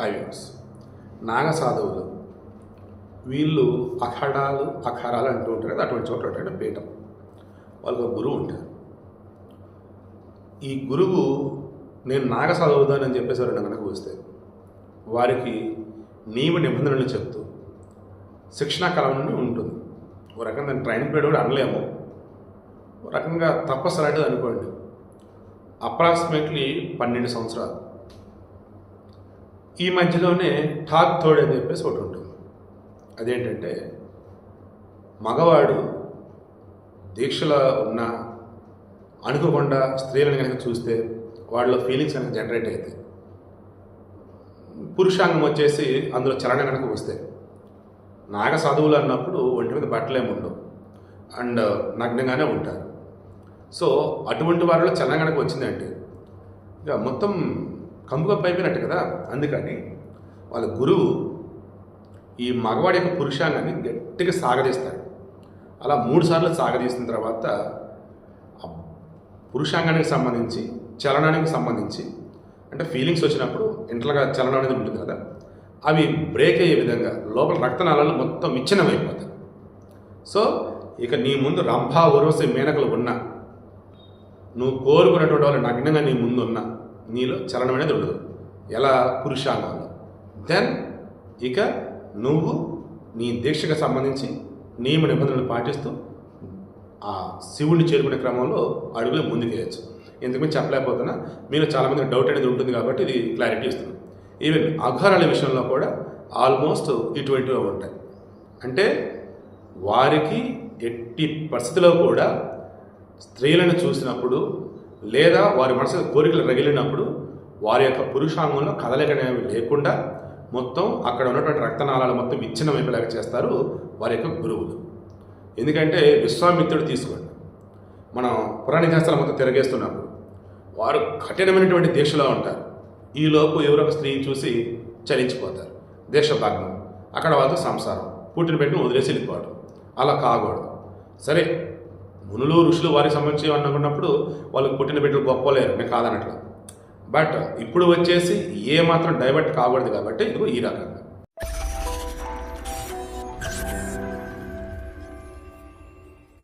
Highways నాగ సాధువులు. వీళ్ళు అఖడాలు అఖరాలు అంటూ ఉంటారు కదా అటువంటి చోట ఉంటాడు పీఠం. వాళ్ళకు గురువు ఉంటారు ఈ గురువు నేను నాగ సాధువుదానని చెప్పేసి ఎవరైనా కనుక వస్తే వారికి నియమ నిబంధనలు చెప్తూ శిక్షణా కాలం నుండి ఉంటుంది. ఒక రకంగా దాన్ని ట్రైనింగ్ పీరియడ్ కూడా అనలేము. ఒక రకంగా తపస్సు లాంటిది అనుకోండి. అప్రాక్సిమేట్లీ పన్నెండు సంవత్సరాలు. ఈ మధ్యలోనే ఠాక్ థోడ్ అని చెప్పేసి ఒకటి ఉంటుంది. అదేంటంటే మగవాడు దీక్షలో ఉన్న అనుకోకుండా స్త్రీలను కనుక చూస్తే వాళ్ళ ఫీలింగ్స్ కనుక జనరేట్ అవుతాయి పురుషాంగం వచ్చేసి అందులో చలన కనుక వస్తాయి నాగ సాధువులు అన్నప్పుడు ఒంటి మీద బట్టలేమి ఉండవు. అండ్ నగ్నంగానే ఉంటారు. సో అటువంటి వారిలో చలన కనుక వచ్చిందంటే ఇక మొత్తం కంపుకప్పు అయిపోయినట్టు కదా? అందుకని వాళ్ళ గురువు ఈ మగవాడి యొక్క పురుషాంగాన్ని గట్టిగా సాగదీస్తారు. అలా మూడు సార్లు సాగదీసిన తర్వాత పురుషాంగానికి సంబంధించి చలనానికి సంబంధించి అంటే ఫీలింగ్స్ వచ్చినప్పుడు ఇంట్లోగా చలనం అనేది ఉంటుంది కదా? అవి బ్రేక్ అయ్యే విధంగా లోపల రక్తనాళాలు మొత్తం విచ్ఛిన్నమైపోతాయి. సో ఇక నీ ముందు రంభా ఉరవసి మేనకలు ఉన్నా నువ్వు కోరుకున్నటువంటి వాళ్ళు నగ్నంగా నీ ముందు ఉన్నా నీలో చలనం అనేది ఉండదు. ఎలా? పురుషాంగంలో దెన్ ఇక నువ్వు నీ దీక్షకు సంబంధించి నియమ నిబంధనలు పాటిస్తూ ఆ శివుడిని చేరుకునే క్రమంలో అడుగులు ముందుకేయచ్చు ఎందుకు చెప్పలేకపోతున్నా. మీరు చాలామంది డౌట్ అనేది ఉంటుంది కాబట్టి ఇది క్లారిటీ ఇస్తుంది. ఈవెన్ అఘోరాల విషయంలో కూడా ఆల్మోస్ట్ ఇటువంటివి ఉంటాయి. అంటే వారికి ఎట్టి పరిస్థితిలో కూడా స్త్రీలను చూసినప్పుడు లేదా వారి మనసు కోరికలు రగిలినప్పుడు వారి యొక్క పురుషాంగంలో కదలిక అనేవి లేకుండా మొత్తం అక్కడ ఉన్నటువంటి రక్తనాళాలు మొత్తం విచ్ఛిన్నం అయిపోయేలాగా చేస్తారు వారి యొక్క గురువులు. ఎందుకంటే విశ్వామిత్రుడు తీసుకోండి. మనం పురాణ శాస్త్రాలు మొత్తం తిరగేస్తున్నప్పుడు వారు కఠినమైనటువంటి దీక్షలో ఉంటారు. ఈలోపు ఎవరొక స్త్రీని చూసి చలించిపోతారు. దీక్ష అక్కడ వాళ్ళతో సంసారం. పుట్టిన పెట్టిన వదిలేసి వెళ్ళిపోవడం. అలా కాకూడదు. సరే మునులు ఋషులు వారికి సంబంధించి అనుకున్నప్పుడు వాళ్ళకి పుట్టిన బిడ్డలు గొప్పలేరు నేను కాదనట్లేదు. బట్ ఇప్పుడు వచ్చేసి ఏ మాత్రం డైవర్ట్ కాకూడదు కాబట్టి ఇదిగో ఈ రకంగా.